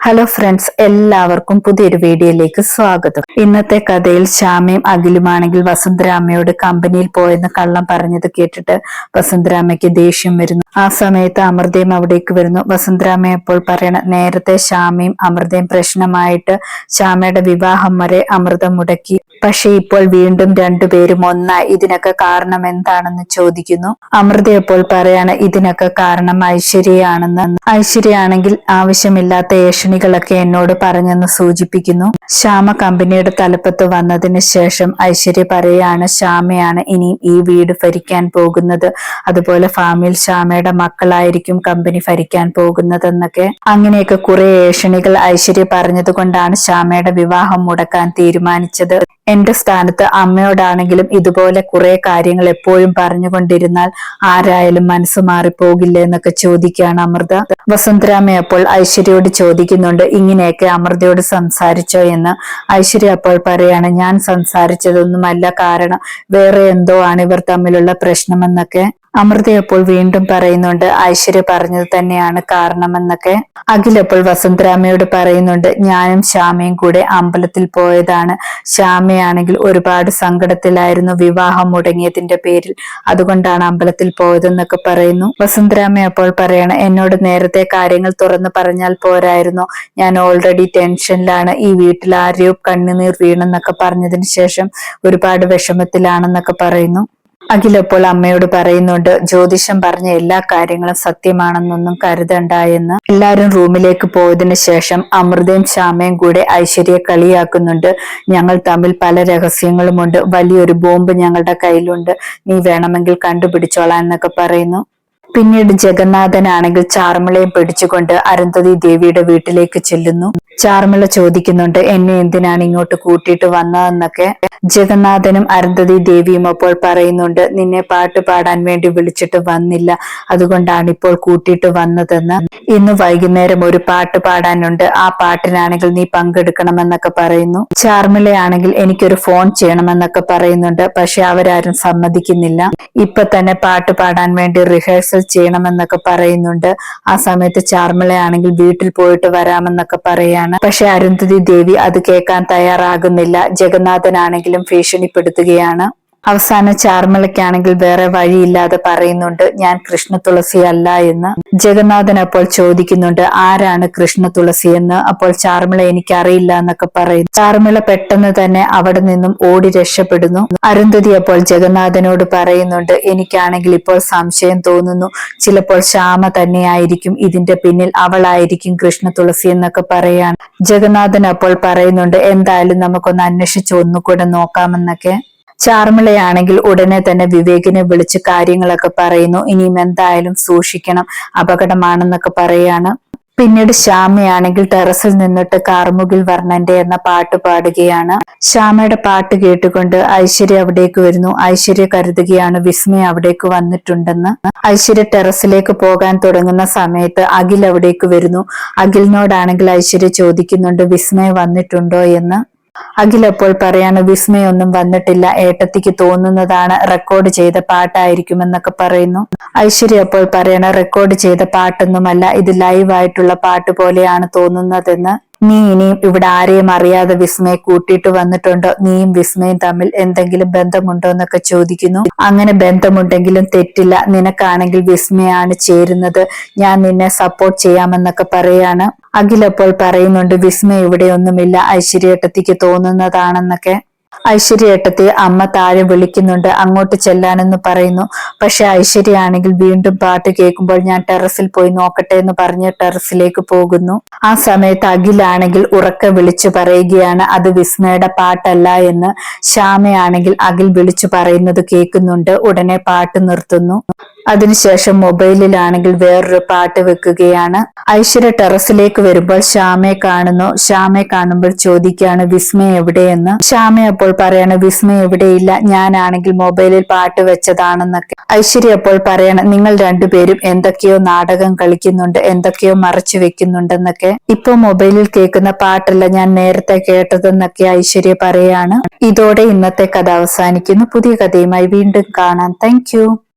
Hello friends എല്ലാവർക്കും പുതിയൊരു വീഡിയോയിലേക്ക് സ്വാഗതം. ഇന്നത്തെ കഥയിൽ ശ്യാമയും അഖിലുമാണെങ്കിൽ വസന്തരാമയോട് കമ്പനിയിൽ പോയെന്ന് കള്ളം പറഞ്ഞത് കേട്ടിട്ട് വസന്തരാമയ്ക്ക് ദേഷ്യം വരുന്നു. ആ സമയത്ത് അമൃതയും അവിടേക്ക് വരുന്നു. വസുന്ധരാമ അപ്പോൾ പറയണ നേരത്തെ ശ്യാമയും അമൃതയും പ്രശ്നമായിട്ട് ശ്യാമയുടെ വിവാഹം വരെ അമൃതം മുടക്കി. പക്ഷെ ഇപ്പോൾ വീണ്ടും രണ്ടുപേരും ഒന്നായി. ഇതിനൊക്കെ കാരണം എന്താണെന്ന് ചോദിക്കുന്നു. അമൃത അപ്പോൾ പറയാണ് ഇതിനൊക്കെ കാരണം ഐശ്വര്യയാണെന്ന്. ഐശ്വര്യയാണെങ്കിൽ ആവശ്യമില്ലാത്ത ഏഷണികളൊക്കെ എന്നോട് പറഞ്ഞെന്ന് സൂചിപ്പിക്കുന്നു. ശ്യാമ കമ്പനിയുടെ തലപ്പത്ത് വന്നതിന് ശേഷം ഐശ്വര്യ പറയാണ് ശ്യാമയാണ് ഇനി ഈ വീട് ഭരിക്കാൻ പോകുന്നത്. അതുപോലെ ഫാമിൽ ശ്യാമയുടെ മക്കളായിരിക്കും കമ്പനി ഭരിക്കാൻ പോകുന്നതെന്നൊക്കെ. അങ്ങനെയൊക്കെ കുറെ ഏഷണികൾ ഐശ്വര്യ പറഞ്ഞത് കൊണ്ടാണ് ശ്യാമയുടെ വിവാഹം മുടക്കാൻ തീരുമാനിച്ചത്. എന്റെ സ്ഥാനത്ത് അമ്മയോടാണെങ്കിലും ഇതുപോലെ കുറെ കാര്യങ്ങൾ എപ്പോഴും പറഞ്ഞുകൊണ്ടിരുന്നാൽ ആരായാലും മനസ്സ് മാറിപ്പോകില്ലേ എന്നൊക്കെ ചോദിക്കുകയാണ് അമൃത. വസുന്ധരാമ അപ്പോൾ ഐശ്വര്യയോട് ചോദിക്കുന്നുണ്ട് ഇങ്ങനെയൊക്കെ അമൃതയോട് സംസാരിച്ചോ എന്ന്? ഐശ്വര്യ അപ്പോൾ പറയാണ് ഞാൻ സംസാരിച്ചതൊന്നുമല്ല കാരണം വേറെ എന്തോ ആണ് ഇവർ തമ്മിലുള്ള പ്രശ്നമെന്നൊക്കെ. അമൃത അപ്പോൾ വീണ്ടും പറയുന്നുണ്ട് ഐശ്വര്യ പറഞ്ഞത് തന്നെയാണ് കാരണമെന്നൊക്കെ. അഖിലപ്പോൾ വസന്തരാമയോട് പറയുന്നുണ്ട് ഞാനും ശ്യാമയും കൂടെ അമ്പലത്തിൽ പോയതാണ്. ശ്യാമയാണെങ്കിൽ ഒരുപാട് സങ്കടത്തിലായിരുന്നു വിവാഹം മുടങ്ങിയതിന്റെ പേരിൽ. അതുകൊണ്ടാണ് അമ്പലത്തിൽ പോയതെന്നൊക്കെ പറയുന്നു. വസന്തരാമ അപ്പോൾ പറയണം എന്നോട് നേരത്തെ കാര്യങ്ങൾ തുറന്നു പറഞ്ഞാൽ പോരായിരുന്നു. ഞാൻ ഓൾറെഡി ടെൻഷനിലാണ്. ഈ വീട്ടിൽ ആരെയോ കണ്ണുനീർ വീണെന്നൊക്കെ പറഞ്ഞതിന് ശേഷം ഒരുപാട് വിഷമത്തിലാണെന്നൊക്കെ പറയുന്നു. അഖിലപ്പോൾ അമ്മയോട് പറയുന്നുണ്ട് ജ്യോതിഷം പറഞ്ഞ എല്ലാ കാര്യങ്ങളും സത്യമാണെന്നൊന്നും കരുതണ്ട എന്ന്. എല്ലാവരും റൂമിലേക്ക് പോയതിനു ശേഷം അമൃതയും ശ്യാമയും കൂടെ ഐശ്വര്യ കളിയാക്കുന്നുണ്ട്. ഞങ്ങൾ തമ്മിൽ പല രഹസ്യങ്ങളുമുണ്ട്. വലിയൊരു ബോംബ് ഞങ്ങളുടെ കയ്യിലുണ്ട്. നീ വേണമെങ്കിൽ കണ്ടുപിടിച്ചോളാം എന്നൊക്കെ പറയുന്നു. പിന്നീട് ജഗന്നാഥനാണെങ്കിൽ ചാർമിളയും പിടിച്ചുകൊണ്ട് അരുന്ധതി ദേവിയുടെ വീട്ടിലേക്ക് ചെല്ലുന്നു. ചാർമിള ചോദിക്കുന്നുണ്ട് എന്നെ എന്തിനാണ് ഇങ്ങോട്ട് കൂട്ടിയിട്ട് വന്നതെന്നൊക്കെ? ജഗന്നാഥനും അരുന്ധതി ദേവിയും അപ്പോൾ പറയുന്നുണ്ട് നിന്നെ പാട്ട് പാടാൻ വേണ്ടി വിളിച്ചിട്ട് വന്നില്ല അതുകൊണ്ടാണ് ഇപ്പോൾ കൂട്ടിയിട്ട് വന്നതെന്ന്. ഇന്ന് വൈകുന്നേരം ഒരു പാട്ട് പാടാനുണ്ട് ആ പാട്ടിനാണെങ്കിൽ നീ പങ്കെടുക്കണമെന്നൊക്കെ പറയുന്നു. ചാർമിളയാണെങ്കിൽ എനിക്കൊരു ഫോൺ ചെയ്യണമെന്നൊക്കെ പറയുന്നുണ്ട് പക്ഷെ അവരാരും സമ്മതിക്കുന്നില്ല. ഇപ്പൊ തന്നെ പാട്ട് പാടാൻ വേണ്ടി റിഹേഴ്സൽ ചെയ്യണമെന്നൊക്കെ പറയുന്നുണ്ട്. ആ സമയത്ത് ചാർമിളയാണെങ്കിൽ വീട്ടിൽ പോയിട്ട് വരാമെന്നൊക്കെ പറയാണ്. പക്ഷെ അരുന്ധതി ദേവി അത് കേൾക്കാൻ തയ്യാറാകുന്നില്ല. ജഗന്നാഥനാണെങ്കിലും ഭീഷണിപ്പെടുത്തുകയാണ്. അവസാനം ചാർമിളയ്ക്കാണെങ്കിൽ വേറെ വഴിയില്ലാതെ പറയുന്നുണ്ട് ഞാൻ കൃഷ്ണ തുളസി അല്ല എന്ന്. ജഗന്നാഥൻ അപ്പോൾ ചോദിക്കുന്നുണ്ട് ആരാണ് കൃഷ്ണ തുളസി എന്ന്. അപ്പോൾ ചാർമിള എനിക്കറിയില്ല എന്നൊക്കെ പറയുന്നു. ചാർമിള പെട്ടെന്ന് തന്നെ അവിടെ നിന്നും ഓടി രക്ഷപ്പെടുന്നു. അരുന്ധതി അപ്പോൾ ജഗന്നാഥനോട് പറയുന്നുണ്ട് എനിക്കാണെങ്കിൽ ഇപ്പോൾ സംശയം തോന്നുന്നു. ചിലപ്പോൾ ശ്യാമ തന്നെയായിരിക്കും. ഇതിന്റെ പിന്നിൽ അവളായിരിക്കും കൃഷ്ണ തുളസി എന്നൊക്കെ പറയാണ്. ജഗന്നാഥൻ അപ്പോൾ പറയുന്നുണ്ട് എന്തായാലും നമുക്കൊന്ന് അന്വേഷിച്ച് ഒന്നുകൂടെ നോക്കാമെന്നൊക്കെ. ചാർമിളയാണെങ്കിൽ ഉടനെ തന്നെ വിവേകിനെ വിളിച്ച് കാര്യങ്ങളൊക്കെ പറയുന്നു. ഇനിയും എന്തായാലും സൂക്ഷിക്കണം. അപകടമാണെന്നൊക്കെ പറയാണ്. പിന്നീട് ശ്യാമയാണെങ്കിൽ ടെറസിൽ നിന്നിട്ട് കാർമുകിൽ വർണന്റെ എന്ന പാട്ട് പാടുകയാണ്. ശ്യാമയുടെ പാട്ട് കേട്ടുകൊണ്ട് ഐശ്വര്യ അവിടേക്ക് വരുന്നു. ഐശ്വര്യ കരുതുകയാണ് വിസ്മയ അവിടേക്ക് വന്നിട്ടുണ്ടെന്ന്. ഐശ്വര്യ ടെറസിലേക്ക് പോകാൻ തുടങ്ങുന്ന സമയത്ത് അഖിൽ അവിടേക്ക് വരുന്നു. അഖിലിനോടാണെങ്കിൽ ഐശ്വര്യ ചോദിക്കുന്നുണ്ട് വിസ്മയ വന്നിട്ടുണ്ടോ എന്ന്. അഖിൽ എപ്പോൾ പറയാണ് വിസ്മയൊന്നും വന്നിട്ടില്ല. ഏട്ടത്തിക്ക് തോന്നുന്നതാണ് റെക്കോർഡ് ചെയ്ത പാട്ടായിരിക്കുമെന്നൊക്കെ പറയുന്നു. ഐശ്വര്യ അപ്പോൾ പറയണ റെക്കോർഡ് ചെയ്ത പാട്ടൊന്നുമല്ല. ഇത് ലൈവ് ആയിട്ടുള്ള പാട്ട് പോലെയാണ് തോന്നുന്നതെന്ന് നീ ഇനിയും ഇവിടെ ആരെയും അറിയാതെ വിസ്മയെ കൂട്ടിയിട്ട് വന്നിട്ടുണ്ടോ? നീയും വിസ്മയും തമ്മിൽ എന്തെങ്കിലും ബന്ധമുണ്ടോ എന്നൊക്കെ ചോദിക്കുന്നു. അങ്ങനെ ബന്ധമുണ്ടെങ്കിലും തെറ്റില്ല. നിനക്കാണെങ്കിൽ വിസ്മയാണ് ചേരുന്നത്. ഞാൻ നിന്നെ സപ്പോർട്ട് ചെയ്യാമെന്നൊക്കെ പറയാണ്. അഖിലപ്പോൾ പറയുന്നുണ്ട് വിസ്മയ ഇവിടെ ഒന്നുമില്ല. ഐശ്വര്യേട്ടത്തിക്ക് തോന്നുന്നതാണെന്നൊക്കെ. ഐശ്വര്യേട്ടത്തെ അമ്മ താഴെ വിളിക്കുന്നുണ്ട്. അങ്ങോട്ട് ചെല്ലാനെന്ന് പറയുന്നു. പക്ഷെ ഐശ്വര്യയാണെങ്കിൽ വീണ്ടും പാട്ട് കേൾക്കുമ്പോൾ ഞാൻ ടെറസിൽ പോയി നോക്കട്ടെ എന്ന് പറഞ്ഞ് ടെറസിലേക്ക് പോകുന്നു. ആ സമയത്ത് അഖിലാണെങ്കിൽ ഉറക്കെ വിളിച്ചു പറയുകയാണ് അത് വിസ്മയുടെ പാട്ടല്ല എന്ന്. ശ്യാമയാണെങ്കിൽ അഖിൽ വിളിച്ചു പറയുന്നത് കേൾക്കുന്നുണ്ട്. ഉടനെ പാട്ട് നിർത്തുന്നു. അതിനുശേഷം മൊബൈലിലാണെങ്കിൽ വേറൊരു പാട്ട് വെക്കുകയാണ്. ഐശ്വര്യ ടെറസിലേക്ക് വരുമ്പോൾ ശ്യാമയെ കാണുന്നു. ശ്യാമയെ കാണുമ്പോൾ ചോദിക്കുകയാണ് വിസ്മയ എവിടെയെന്ന്? ശ്യാമ അപ്പോൾ പറയാണ് വിസ്മയ എവിടെയില്ല. ഞാനാണെങ്കിൽ മൊബൈലിൽ പാട്ട് വെച്ചതാണെന്നൊക്കെ. ഐശ്വര്യ അപ്പോൾ പറയണം നിങ്ങൾ രണ്ടുപേരും എന്തൊക്കെയോ നാടകം കളിക്കുന്നുണ്ട് എന്തൊക്കെയോ മറച്ചു വെക്കുന്നുണ്ടെന്നൊക്കെ. ഇപ്പൊ മൊബൈലിൽ കേൾക്കുന്ന പാട്ടല്ല ഞാൻ നേരത്തെ കേട്ടതെന്നൊക്കെ ഐശ്വര്യ പറയാണ്. ഇതോടെ ഇന്നത്തെ കഥ അവസാനിക്കുന്നു. പുതിയ കഥയുമായി വീണ്ടും കാണാം. താങ്ക്